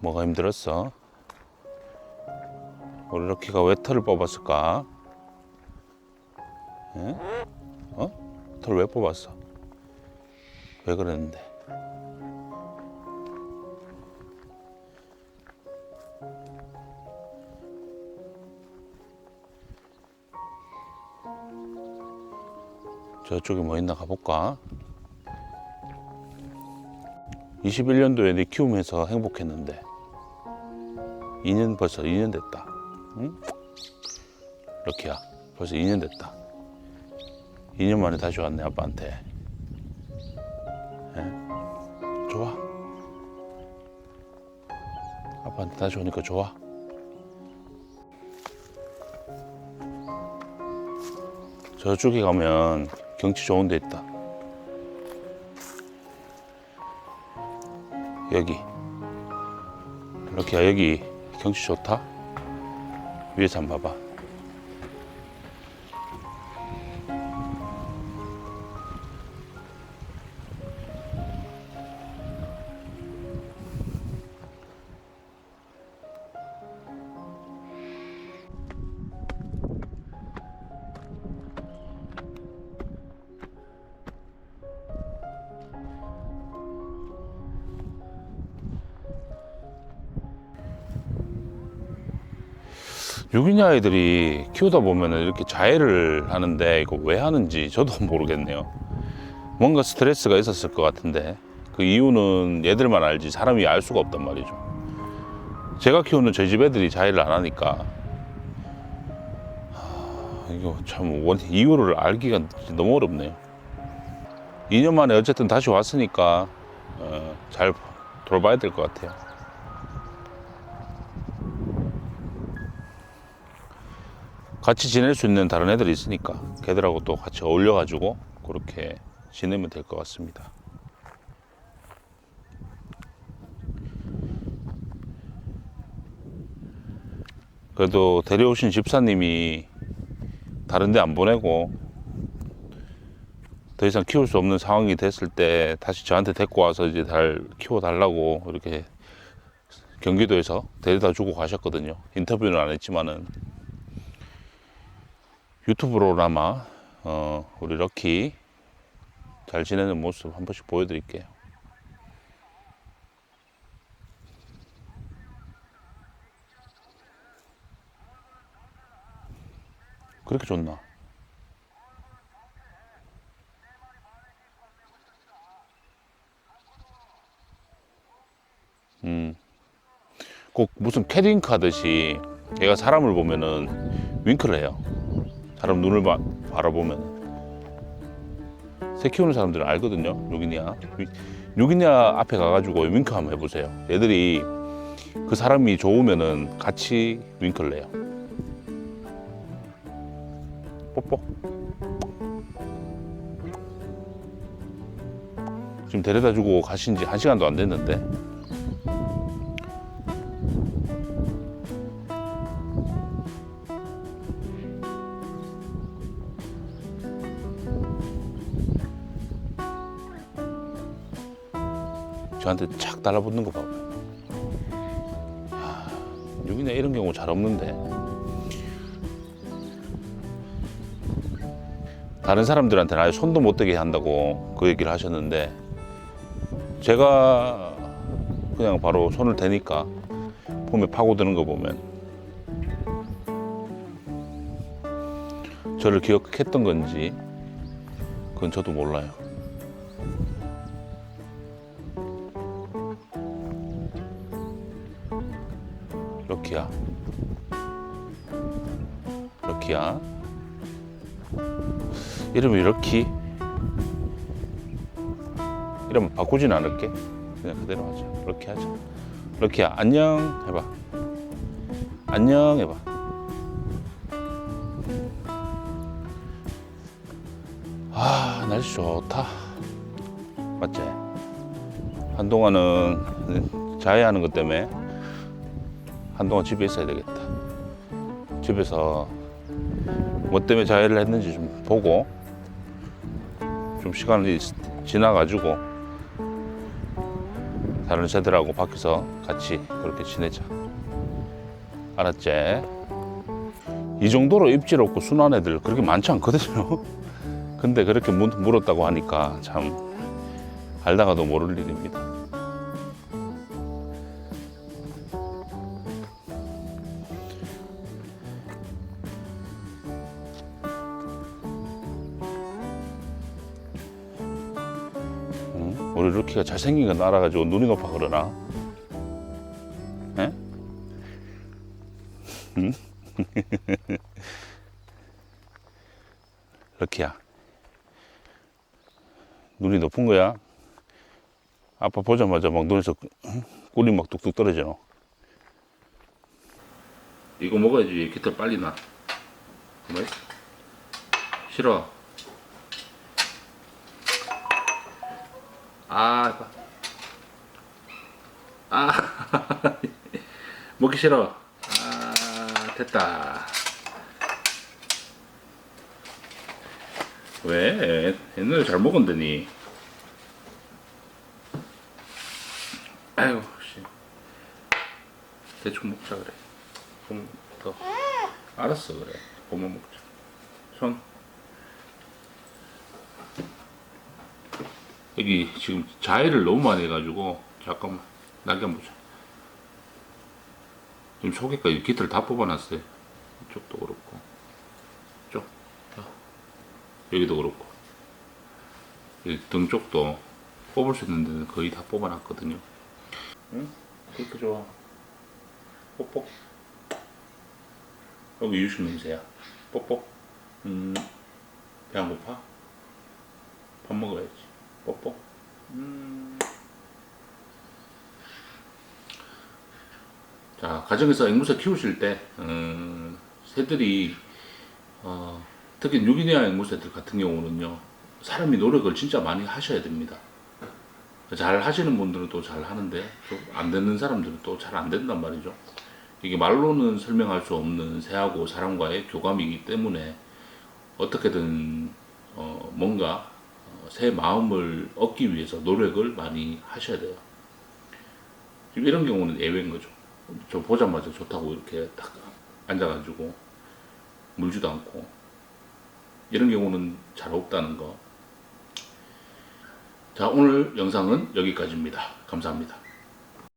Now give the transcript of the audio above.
뭐가 힘들었어? 럭키가 왜 털을 뽑았을까? 예? 어? 털 왜 뽑았어? 왜 그랬는데? 저쪽에 뭐 있나 가볼까? 21년도에 내 키우면서 행복했는데 2년 벌써 2년 됐다. 응? 럭키야 벌써 2년 됐다. 2년 만에 다시 왔네 아빠한테. 예? 좋아. 아빠한테 다시 오니까 좋아. 저쪽에 가면 경치 좋은 데 있다. 여기. 이렇게 여기 경치 좋다. 위에서 한번 봐봐. 유기녀 아이들이 키우다 보면은 이렇게 자해를 하는데 이거 왜 하는지 저도 모르겠네요. 뭔가 스트레스가 있었을 것 같은데 그 이유는 얘들만 알지 사람이 알 수가 없단 말이죠. 제가 키우는 저희 집 애들이 자해를 안 하니까 하, 이거 참 원, 이유를 알기가 너무 어렵네요. 2년 만에 어쨌든 다시 왔으니까 어, 잘 돌봐야 될 것 같아요. 같이 지낼 수 있는 다른 애들이 있으니까 걔들하고 또 같이 어울려 가지고 그렇게 지내면 될 것 같습니다. 그래도 데려오신 집사님이 다른 데 안 보내고 더 이상 키울 수 없는 상황이 됐을 때 다시 저한테 데리고 와서 이제 잘 키워달라고 이렇게 경기도에서 데려다 주고 가셨거든요. 인터뷰는 안 했지만은 유튜브로나마 어, 우리 럭키 잘 지내는 모습 한 번씩 보여드릴게요. 그렇게 좋나? 음, 꼭 무슨 캐딩크 하듯이 얘가 사람을 보면은 윙크를 해요. 사람 눈을 봐, 바라보면. 새 키우는 사람들은 알거든요 유기니아. 유기니아 앞에 가가지고 윙크 한번 해보세요. 애들이 그 사람이 좋으면은 같이 윙크를 해요. 뽀뽀. 지금 데려다 주고 가신 지 한 시간도 안 됐는데 저한테 착 달라붙는 거 봐봐요. 야, 유기나 이런 경우 잘 없는데. 다른 사람들한테는 아예 손도 못 대게 한다고 그 얘기를 하셨는데 제가 그냥 바로 손을 대니까 폼에 파고드는 거 보면 저를 기억했던 건지 그건 저도 몰라요. 럭키야. 럭키야. 이름이 럭키. 이름 바꾸진 않을게. 그냥 그대로 하자. 럭키 하자. 럭키야, 안녕 해봐. 안녕 해봐. 아, 날씨 좋다. 맞지? 한동안은 자해하는 것 때문에 한동안 집에 있어야 되겠다. 집에서 뭐 때문에 자해를 했는지 좀 보고 좀 시간이 지나가지고 다른 새들하고 밖에서 같이 그렇게 지내자. 알았지? 이 정도로 입질 없고 순한 애들 그렇게 많지 않거든요. 근데 그렇게 물- 물었다고 하니까 참 알다가도 모를 일입니다. 우리 루키가 잘생긴 건 알아가지고 눈이 높아 그러나? 에? 응? 루키야 눈이 높은 거야? 아빠 보자마자 막 눈에서 응? 꿀이 막 뚝뚝 떨어지노 이거 먹어야지 깃털 빨리 나 뭐? 싫어 아, 아, 먹기 싫어. 아, 됐다. 왜? 옛날에 잘 먹었더니. 아유, 씨. 대충 먹자 그래. 좀 더. 알았어 그래. 그만 먹자. 손. 여기 지금 자해를 너무 많이 해가지고 잠깐만 날개 한번 보자. 지금 속에까지 깃을 다 뽑아놨어요. 이쪽도 그렇고 이쪽 자, 여기도 그렇고. 등 쪽도 뽑을 수 있는 데는 거의 다 뽑아놨거든요. 응? 그렇게 좋아. 뽁뽁 여기 유식 냄새야. 뽁뽁 음, 배안 고파? 밥 먹어야지 뽀뽀. 음. 자, 가정에서 앵무새 키우실 때, 음, 새들이, 어, 특히 뉴기니아 앵무새들 같은 경우는요, 사람이 노력을 진짜 많이 하셔야 됩니다. 잘 하시는 분들은 또 잘 하는데, 좀안 되는 사람들은 또 잘 안 된단 말이죠. 이게 말로는 설명할 수 없는 새하고 사람과의 교감이기 때문에, 어떻게든, 어, 뭔가 어, 새 마음을 얻기 위해서 노력을 많이 하셔야 돼요. 지금 이런 경우는 예외인 거죠. 저 보자마자 좋다고 이렇게 딱 앉아가지고 물지도 않고 이런 경우는 잘 없다는 거. 자, 오늘 영상은 여기까지입니다. 감사합니다.